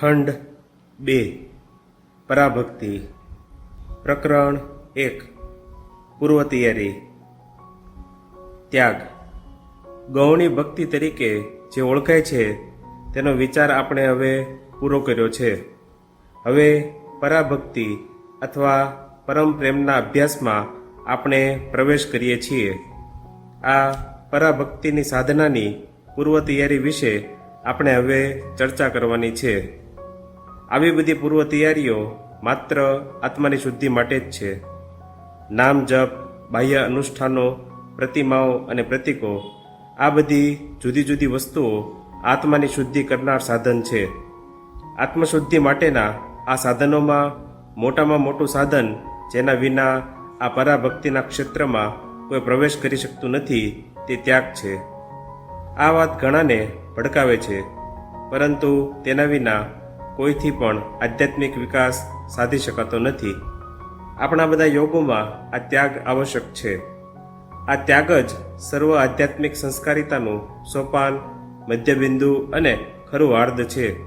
ખંડ બે. પરાભક્તિ. પ્રકરણ એક. પૂર્વ તૈયારી ત્યાગ. ગૌણી ભક્તિ તરીકે જે ઓળખાય છે, તેનો વિચાર આપણે હવે પૂરો કર્યો છે. હવે પરાભક્તિ અથવા પરમ પ્રેમના અભ્યાસમાં આપણે પ્રવેશ કરીએ છીએ. આ પરાભક્તિની સાધનાની પૂર્વ તૈયારી વિશે આપણે હવે ચર્ચા કરવાની છે. આવી બધી પૂર્વ તૈયારીઓ માત્ર આત્માની શુદ્ધિ માટે જ છે. નામ, જપ, બાહ્ય અનુષ્ઠાનો, પ્રતિમાઓ અને પ્રતીકો, આ બધી જુદી જુદી વસ્તુઓ આત્માની શુદ્ધિ કરનાર સાધન છે. આત્મશુદ્ધિ માટેના આ સાધનોમાં મોટામાં મોટું સાધન જેના વિના આ પરાભક્તિના ક્ષેત્રમાં કોઈ પ્રવેશ કરી શકતું નથી તે ત્યાગ છે. આ વાત ઘણાને ભડકાવે છે, પરંતુ તેના વિના કોઈથી પણ આધ્યાત્મિક વિકાસ સાધી શકાતો નથી. આપણા બધા યોગોમાં આ ત્યાગ આવશ્યક છે. આ ત્યાગ જ સર્વ આધ્યાત્મિક સંસ્કારિતાનું સોપાન, મધ્યબિંદુ અને ખરું હાર્દ છે.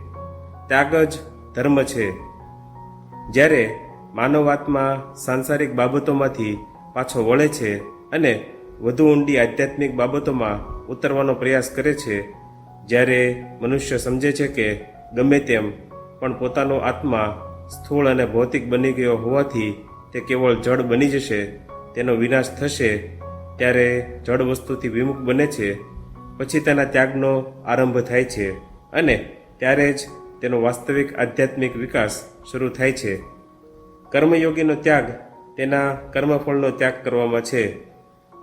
ત્યાગ જ ધર્મ છે. જ્યારે માનવાત્મા સાંસારિક બાબતોમાંથી પાછો વળે છે અને વધુ ઊંડી આધ્યાત્મિક બાબતોમાં ઉતરવાનો પ્રયાસ કરે છે, જ્યારે મનુષ્ય સમજે છે કે ગમે તેમ પણ પોતાનો આત્મા સ્થૂળ અને ભૌતિક બની ગયો હોવાથી તે કેવળ જડ બની જશે, તેનો વિનાશ થશે, ત્યારે જડ વસ્તુથી વિમુખ બને છે, પછી તેના ત્યાગનો આરંભ થાય છે અને ત્યારે જ તેનો વાસ્તવિક આધ્યાત્મિક વિકાસ શરૂ થાય છે. કર્મયોગીનો ત્યાગ તેના કર્મફળનો ત્યાગ કરવામાં છે.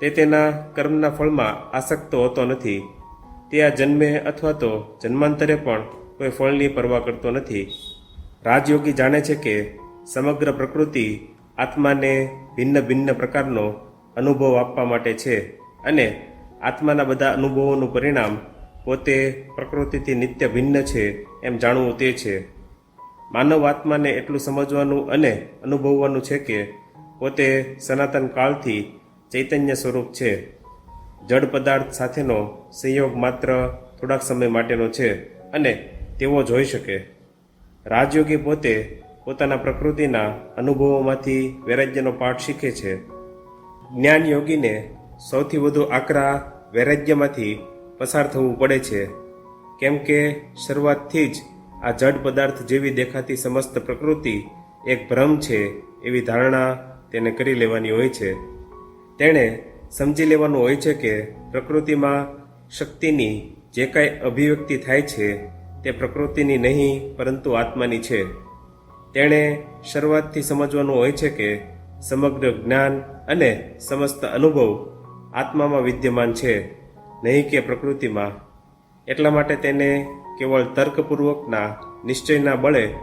તે તેના કર્મના ફળમાં આસક્ત હોતો નથી. તે આ જન્મે અથવા તો જન્માંતરે પણ કોઈ ફળની પરવા કરતો નથી. રાજયોગી જાણે છે કે સમગ્ર પ્રકૃતિ આત્માને ભિન્ન ભિન્ન પ્રકારનો અનુભવ આપવા માટે છે અને આત્માના બધા અનુભવોનું પરિણામ પોતે પ્રકૃતિથી નિત્ય ભિન્ન છે એમ જાણવું તે છે. માનવ આત્માને એટલું સમજવાનું અને અનુભવવાનું છે કે પોતે સનાતન કાળથી ચૈતન્ય સ્વરૂપ છે. જડ પદાર્થ સાથેનો સંયોગ માત્ર થોડાક સમય માટેનો છે અને તેવો જોઈ શકે. રાજયોગી પોતે પોતાના પ્રકૃતિના અનુભવોમાંથી વૈરાગ્યનો પાઠ શીખે છે. જ્ઞાન યોગીને સૌથી વધુ આકરા વૈરાગ્યમાંથી પસાર થવું પડે છે. કેમ કે શરૂઆતથી જ આ જડ પદાર્થ જેવી દેખાતી સમસ્ત પ્રકૃતિ એક ભ્રમ છે એવી ધારણા તેને કરી લેવાની હોય છે. તેણે સમજી લેવાનું હોય છે કે પ્રકૃતિમાં શક્તિની જે કાંઈ અભિવ્યક્તિ થાય છે તે પ્રકૃતિની નહીં, પરંતુ આત્માની છે. તેણે શરૂઆતથી સમજવાનું હોય છે કે સમગ્ર જ્ઞાન અને સમસ્ત અનુભવ આત્મામાં વિદ્યમાન છે, નહીં કે પ્રકૃતિમાં. એટલા માટે તેને કેવળ તર્કપૂર્વકના નિશ્ચયના બળે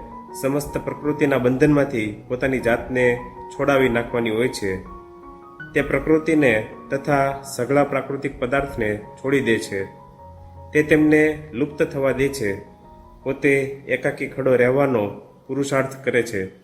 સમસ્ત પ્રકૃતિના બંધનમાંથી પોતાની જાતને છોડાવી નાખવાની હોય છે. તે પ્રકૃતિને તથા સઘળા પ્રાકૃતિક પદાર્થને છોડી દે છે. તે તેમને લુપ્ત થવા દે છે. પોતે એકાકી ખડો રહેવાનો પુરુષાર્થ કરે છે.